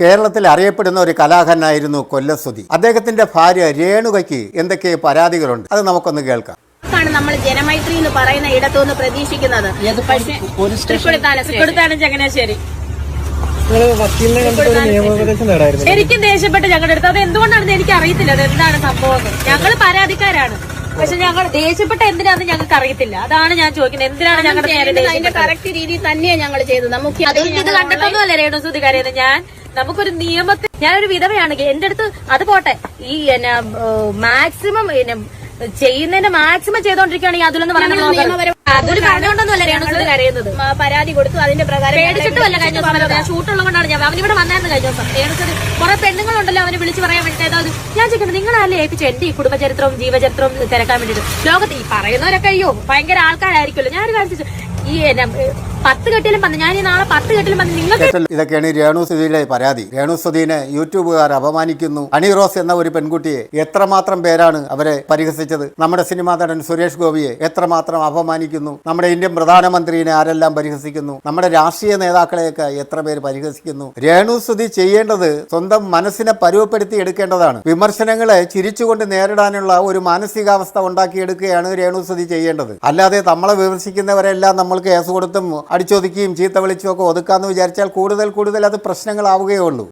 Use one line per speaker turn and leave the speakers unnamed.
കേരളത്തിൽ അറിയപ്പെടുന്ന ഒരു കലാകാരനായിരുന്നു കൊല്ലസ്തുതി. അദ്ദേഹത്തിന്റെ ഭാര്യ രേണുകയ്ക്ക് എന്തൊക്കെ പരാതികളുണ്ട്? അത് നമുക്കൊന്ന് കേൾക്കാം. ാണ്
നമ്മൾ ജനമൈത്രി എന്ന് പറയുന്ന ഇടത്തുനിന്ന് പ്രതീക്ഷിക്കുന്നത്. പക്ഷേ? തൃക്കൊടിത്താനം ചങ്ങനാശ്ശേരി. എനിക്കും ദേഷ്യപ്പെട്ട് ഞങ്ങളുടെ അടുത്ത്. അത് എന്തുകൊണ്ടാണ് എനിക്ക് അറിയത്തില്ല അത് എന്താണ് സംഭവം ഞങ്ങൾ പരാതിക്കാരാണ്. പക്ഷെ ഞങ്ങൾ ദേഷ്യപ്പെട്ട എന്തിനാന്ന് ഞങ്ങൾക്ക് അറിയത്തില്ല. അതാണ് ഞാൻ ചോദിക്കുന്നത്. എന്തിനാണ് ഞങ്ങളുടെ
കറക്റ്റ് രീതിയിൽ തന്നെയാണ് ഞങ്ങൾ ചെയ്തത്. നമുക്ക്
അത് ഇത് കണ്ടിട്ടൊന്നുമല്ല രേണുസുതി കരയുന്നത് ഞാൻ നമുക്കൊരു നിയമത്തിൽ ഞാനൊരു വിധവയാണെങ്കിൽ എന്റെ അടുത്ത് അത് പോട്ടെ. ഈ മാക്സിമം ചെയ്യുന്നതിന്റെ മാക്സിമം ചെയ്തോണ്ടിരിക്കുകയാണെങ്കിൽ അതിലൊന്നും പറഞ്ഞു അതൊരു പറഞ്ഞോണ്ടൊന്നുമല്ല രേണുസുതി കരയുന്നത്.
മ- പരാതി കൊടുത്തു. അതിന്റെ പ്രകാരം
പേടിച്ചിട്ടുമല്ല കഴിഞ്ഞ ദിവസം. ഞാൻ ഷൂട്ടുള്ളത് കൊണ്ടാണ് ഞാൻ അവൻ ഇവിടെ വന്നായിരുന്നു കഴിഞ്ഞ ദിവസം. രേണുസുതി കുറെ പെണ്ണുങ്ങളുണ്ടല്ലോ അവനെ വിളിച്ച് പറയാൻ വേണ്ടി ഏതാ ഞാൻ ചോദിക്കുന്നത് നിങ്ങളല്ലേ ഏൽപ്പിച്ചു? എന്റെ ഈ കുടുംബചരിത്രവും ജീവചരിത്രവും തിരക്കാൻ വേണ്ടിട്ട്. ലോകത്ത് ഈ പറയുന്നവരൊക്കെ അയ്യോ ഭയങ്കര ആൾക്കാരായിരിക്കുമല്ലോ. ഞാനൊരു കാര്യം. ഈ പത്ത് കെട്ടിലും പറഞ്ഞു ഞാൻ ഈ നാളെ പത്ത് കെട്ടിലും വന്ന് നിങ്ങൾക്ക്
കേട്ടല്ലോ, രേണു രേണുസുതിയുടെ പരാതി. രേണുസുതിനെ യൂട്യൂബുകാർ അപമാനിക്കുന്നു. അണി റോസ് എന്ന ഒരു പെൺകുട്ടിയെ എത്രമാത്രം പേരാണ് അവരെ പരിഹസിച്ചത്? നമ്മുടെ സിനിമാ നടൻ സുരേഷ് ഗോപിയെ എത്രമാത്രം അപമാനിക്കുന്നു? നമ്മുടെ ഇന്ത്യൻ പ്രധാനമന്ത്രിയെ ആരെല്ലാം പരിഹസിക്കുന്നു? നമ്മുടെ രാഷ്ട്രീയ നേതാക്കളെയൊക്കെ എത്ര പേര് പരിഹസിക്കുന്നു? രേണുസ്തുതി ചെയ്യേണ്ടത് സ്വന്തം മനസ്സിനെ പരുവപ്പെടുത്തി എടുക്കേണ്ടതാണ്. വിമർശനങ്ങളെ ചിരിച്ചുകൊണ്ട് നേരിടാനുള്ള ഒരു മാനസികാവസ്ഥ ഉണ്ടാക്കിയെടുക്കുകയാണ് രേണുസ്തുതി ചെയ്യേണ്ടത്. അല്ലാതെ നമ്മളെ വിമർശിക്കുന്നവരെല്ലാം നമ്മൾ കേസ് കൊടുത്തും അടിച്ചൊതുക്കിയും ചീത്ത വിളിച്ചും ഒക്കെ ഒതുക്കാന്ന് വിചാരിച്ചാൽ കൂടുതൽ കൂടുതൽ അത് പ്രശ്നങ്ങളാവുകയേ ഉള്ളൂ.